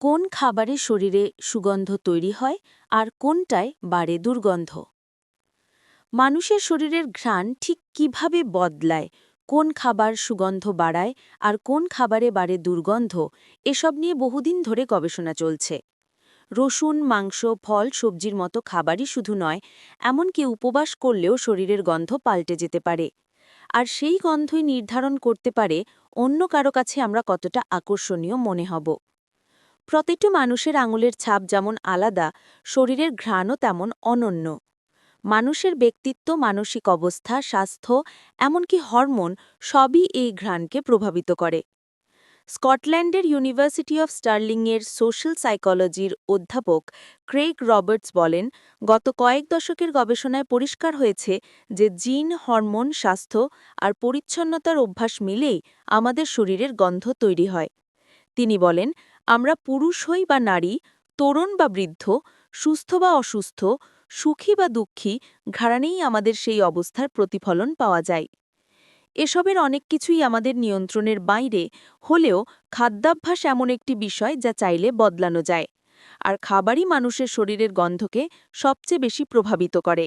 কোন খাবারে শরীরে সুগন্ধ তৈরি হয় আর কোনটায় বাড়ে দুর্গন্ধ? মানুষের শরীরের ঘ্রাণ ঠিক কীভাবে বদলায়? কোন খাবার সুগন্ধ বাড়ায় আর কোন খাবারে বাড়ে দুর্গন্ধ? এসব নিয়ে বহুদিন ধরে গবেষণা চলছে। রসুন, মাংস, ফল, সবজির মতো খাবারই শুধু নয়, এমনকি উপবাস করলেও শরীরের গন্ধ পাল্টে যেতে পারে। আর সেই গন্ধই নির্ধারণ করতে পারে অন্য কারও কাছে আমরা কতটা আকর্ষণীয় মনে হব। প্রতিটি মানুষের আঙুলের ছাপ যেমন আলাদা, শরীরের ঘ্রাণও তেমন অনন্য। মানুষের ব্যক্তিত্ব, মানসিক অবস্থা, স্বাস্থ্য, এমনকি হরমোন সবই এই ঘ্রাণকে প্রভাবিত করে। স্কটল্যান্ডের ইউনিভার্সিটি অফ স্টার্লিংয়ের সোশ্যাল সাইকোলজির অধ্যাপক ক্রেগ রবার্টস বলেন, গত কয়েক দশকের গবেষণায় পরিষ্কার হয়েছে যে জিন, হরমোন, স্বাস্থ্য আর পরিচ্ছন্নতার অভ্যাস মিলেই আমাদের শরীরের গন্ধ তৈরি হয়। তিনি বলেন আমরা পুরুষ হই বা নারী, তরুণ বা বৃদ্ধ, সুস্থ বা অসুস্থ, সুখী বা দুঃখী, ঘাড়ানেই আমাদের সেই অবস্থার প্রতিফলন পাওয়া যায়। এসবের অনেক কিছুই আমাদের নিয়ন্ত্রণের বাইরে হলেও খাদ্যাভ্যাস এমন একটি বিষয় যা চাইলে বদলানো যায়, আর খাবারই মানুষের শরীরের গন্ধকে সবচেয়ে বেশি প্রভাবিত করে।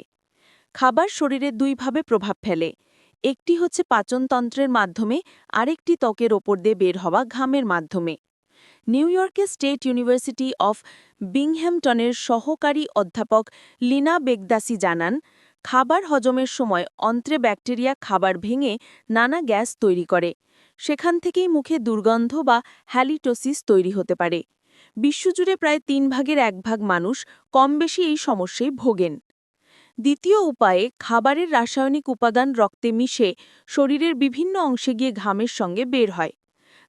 খাবার শরীরে দুইভাবে প্রভাব ফেলে, একটি হচ্ছে পাচনতন্ত্রের মাধ্যমে, আরেকটি ত্বকের ওপর দিয়ে বের হওয়া ঘামের মাধ্যমে। নিউ ইয়র্কে স্টেট ইউনিভার্সিটি অফ বিংহ্যামটনের সহকারী অধ্যাপক লিনা বেগদাসি জানান, খাবার হজমের সময় অন্ত্রে ব্যাকটেরিয়া খাবার ভেঙে নানা গ্যাস তৈরি করে। সেখান থেকেই মুখে দুর্গন্ধ বা হ্যালিটোসিস তৈরি হতে পারে। বিশ্বজুড়ে প্রায় তিন ভাগের এক ভাগ মানুষ কম বেশি এই সমস্যায় ভোগেন। দ্বিতীয় উপায়ে, খাবারের রাসায়নিক উপাদান রক্তে মিশে শরীরের বিভিন্ন অংশে গিয়ে ঘামের সঙ্গে বের হয়।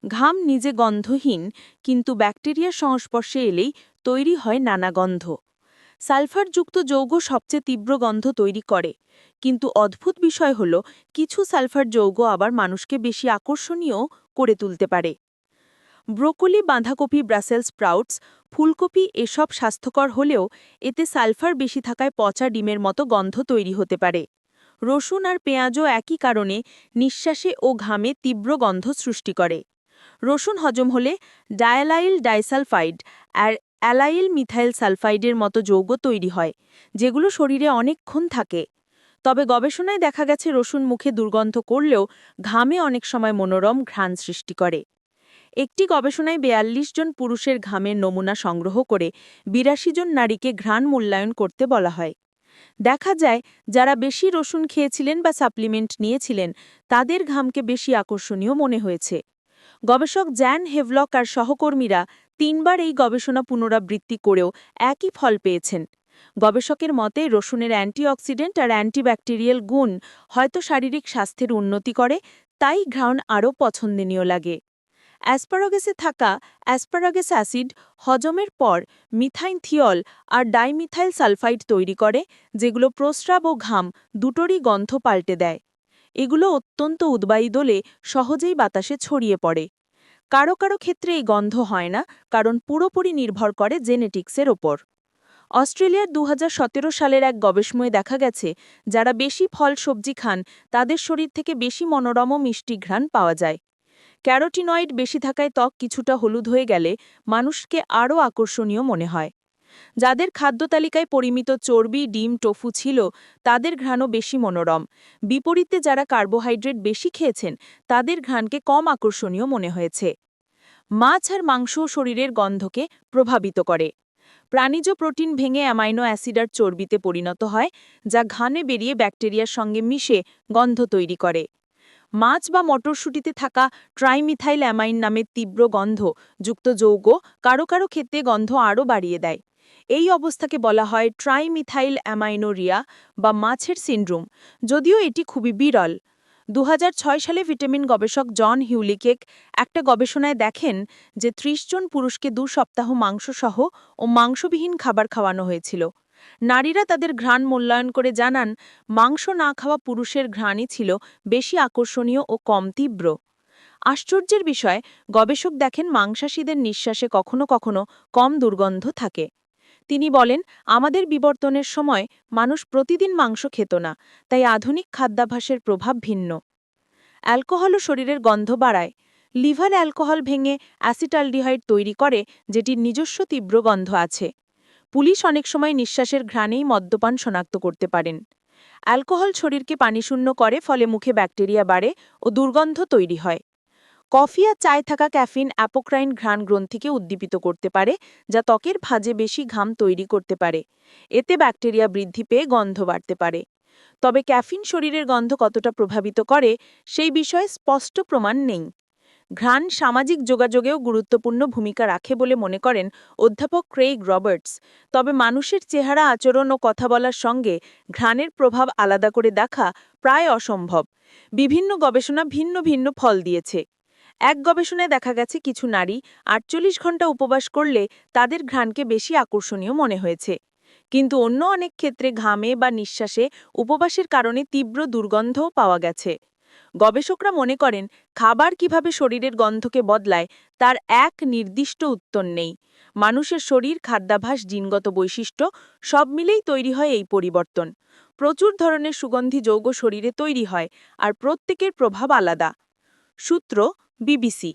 ঘাম নিজে গন্ধহীন, কিন্তু ব্যাকটেরিয়ার সংস্পর্শে এলেই তৈরি হয় নানা গন্ধ। সালফারযুক্ত যৌগ সবচেয়ে তীব্র গন্ধ তৈরি করে। কিন্তু অদ্ভুত বিষয় হল, কিছু সালফার যৌগ আবার মানুষকে বেশি আকর্ষণীয় করে তুলতে পারে। ব্রোকলি, বাঁধাকপি, ব্রাসেলস স্প্রাউটস, ফুলকপি এসব স্বাস্থ্যকর হলেও এতে সালফার বেশি থাকায় পচা ডিমের মতো গন্ধ তৈরি হতে পারে। রসুন আর পেঁয়াজও একই কারণে নিঃশ্বাসে ও ঘামে তীব্র গন্ধ সৃষ্টি করে। রসুন হজম হলে ডায়ালাইল ডাইসালফাইড আর অ্যালাইল মিথাইল সালফাইডের মতো যৌগ তৈরি হয়, যেগুলো শরীরে অনেকক্ষণ থাকে। তবে গবেষণায় দেখা গেছে রসুন মুখে দুর্গন্ধ করলেও ঘামে অনেক সময় মনোরম ঘ্রাণ সৃষ্টি করে। একটি গবেষণায় বেয়াল্লিশ জন পুরুষের ঘামের নমুনা সংগ্রহ করে বিরাশি জন নারীকে ঘ্রাণ মূল্যায়ন করতে বলা হয়। দেখা যায়, যারা বেশি রসুন খেয়েছিলেন বা সাপ্লিমেন্ট নিয়েছিলেন, তাদের ঘামকে বেশি আকর্ষণীয় মনে হয়েছে। গবেষক জ্যান হেভলক আর সহকর্মীরা তিনবার এই গবেষণা পুনরাবৃত্তি করেও একই ফল পেয়েছেন। গবেষকের মতে, রসুনের অ্যান্টিঅক্সিডেন্ট আর অ্যান্টিব্যাকটেরিয়াল গুণ হয়তো শারীরিক স্বাস্থ্যের উন্নতি করে, তাই ঘ্রাণ আরও পছন্দনীয় লাগে। অ্যাসপারাগাসে থাকা অ্যাসপারাগাস অ্যাসিড হজমের পর মিথাইন থিয়ল আর ডাইমিথাইল সালফাইড তৈরি করে, যেগুলো প্রস্রাব ও ঘাম দুটোরই গন্ধ পাল্টে দেয়। এগুলো অত্যন্ত উদ্বায়ী দোলে সহজেই বাতাসে ছড়িয়ে পড়ে। কারও কারও ক্ষেত্রে এই গন্ধ হয় না, কারণ পুরোপুরি নির্ভর করে জেনেটিক্সের ওপর। অস্ট্রেলিয়ার দু হাজার সতেরো সালের এক গবেষণায় দেখা গেছে, যারা বেশি ফল সবজি খান, তাদের শরীর থেকে বেশি মনোরম মিষ্টি ঘ্রাণ পাওয়া যায়। ক্যারোটিনয়েড বেশি থাকায় ত্বক কিছুটা হলুদ হয়ে গেলে মানুষকে আরও আকর্ষণীয় মনে হয়। যাদের খাদ্য তালিকায় পরিমিত চর্বি, ডিম, টোফু ছিল, তাদের ঘ্রাণও বেশি মনোরম। বিপরীতে যারা কার্বোহাইড্রেট বেশি খেয়েছেন, তাদের ঘ্রাণকে কম আকর্ষণীয় মনে হয়েছে। মাছ আর মাংস শরীরের গন্ধকে প্রভাবিত করে। প্রাণীজ প্রোটিন ভেঙে অ্যামাইনো অ্যাসিড আর চর্বিতে পরিণত হয়, যা ঘানে বেরিয়ে ব্যাকটেরিয়ার সঙ্গে মিশে গন্ধ তৈরি করে। মাছ বা মটরশুটিতে থাকা ট্রাইমিথাইল অ্যামাইন নামের তীব্র গন্ধ, যুক্ত যৌগ কারও কারও ক্ষেত্রে গন্ধ আরও বাড়িয়ে দেয়। এই অবস্থাকে বলা হয় ট্রাইমিথাইল অ্যামাইনোরিয়া বা মাছের সিন্ড্রোম, যদিও এটি খুবই বিরল। দু হাজার ছয় সালে ভিটামিন গবেষক জন হিউলিকেক একটা গবেষণায় দেখেন যে ত্রিশ জন পুরুষকে দু সপ্তাহ মাংসসহ ও মাংসবিহীন খাবার খাওয়ানো হয়েছিল। নারীরা তাদের ঘ্রাণ মূল্যায়ন করে জানান, মাংস না খাওয়া পুরুষের ঘ্রাণই ছিল বেশি আকর্ষণীয় ও কম তীব্র। আশ্চর্যের বিষয়, গবেষক দেখেন মাংসাশীদের নিঃশ্বাসে কখনো কখনো কম দুর্গন্ধ থাকে। তিনি বলেন, আমাদের বিবর্তনের সময় মানুষ প্রতিদিন মাংস খেত না, তাই আধুনিক খাদ্যাভ্যাসের প্রভাব ভিন্ন। অ্যালকোহলও শরীরের গন্ধ বাড়ায়। লিভার অ্যালকোহল ভেঙে অ্যাসিটালডিহাইড তৈরি করে, যেটির নিজস্ব তীব্র গন্ধ আছে। পুলিশ অনেক সময় নিঃশ্বাসের ঘ্রাণেই মদ্যপান শনাক্ত করতে পারেন। অ্যালকোহল শরীরকে পানিশূন্য করে, ফলে মুখে ব্যাকটেরিয়া বাড়ে ও দুর্গন্ধ তৈরি হয়। কফি আর চায়ে থাকা ক্যাফিন অ্যাপোক্রাইন ঘ্রাণ গ্রন্থিকে উদ্দীপিত করতে পারে, যা ত্বকের ভাজে বেশি ঘাম তৈরি করতে পারে। এতে ব্যাকটেরিয়া বৃদ্ধি পেয়ে গন্ধ বাড়তে পারে। তবে ক্যাফিন শরীরের গন্ধ কতটা প্রভাবিত করে, সেই বিষয়ে স্পষ্ট প্রমাণ নেই। ঘ্রাণ সামাজিক যোগাযোগেও গুরুত্বপূর্ণ ভূমিকা রাখে বলে মনে করেন অধ্যাপক ক্রেইগ রবার্টস। তবে মানুষের চেহারা, আচরণ ও কথা বলার সঙ্গে ঘ্রাণের প্রভাব আলাদা করে দেখা প্রায় অসম্ভব। বিভিন্ন গবেষণা ভিন্ন ভিন্ন ফল দিয়েছে। এক গবেষণায় দেখা গেছে কিছু নারী আটচল্লিশ ঘণ্টা উপবাস করলে তাদের ঘ্রাণকে বেশি আকর্ষণীয় মনে হয়েছে। কিন্তু অন্য অনেক ক্ষেত্রে ঘামে বা নিঃশ্বাসে উপবাসের কারণে তীব্র দুর্গন্ধও পাওয়া গেছে। গবেষকরা মনে করেন, খাবার কীভাবে শরীরের গন্ধকে বদলায় তার এক নির্দিষ্ট উত্তর নেই। মানুষের শরীর খাদ্যাভাস জিনগত বৈশিষ্ট্য সব মিলেই তৈরি হয় এই পরিবর্তন। প্রচুর ধরনের সুগন্ধি যৌগ শরীরে তৈরি হয় আর প্রত্যেকের প্রভাব আলাদা। সূত্র বিবিসি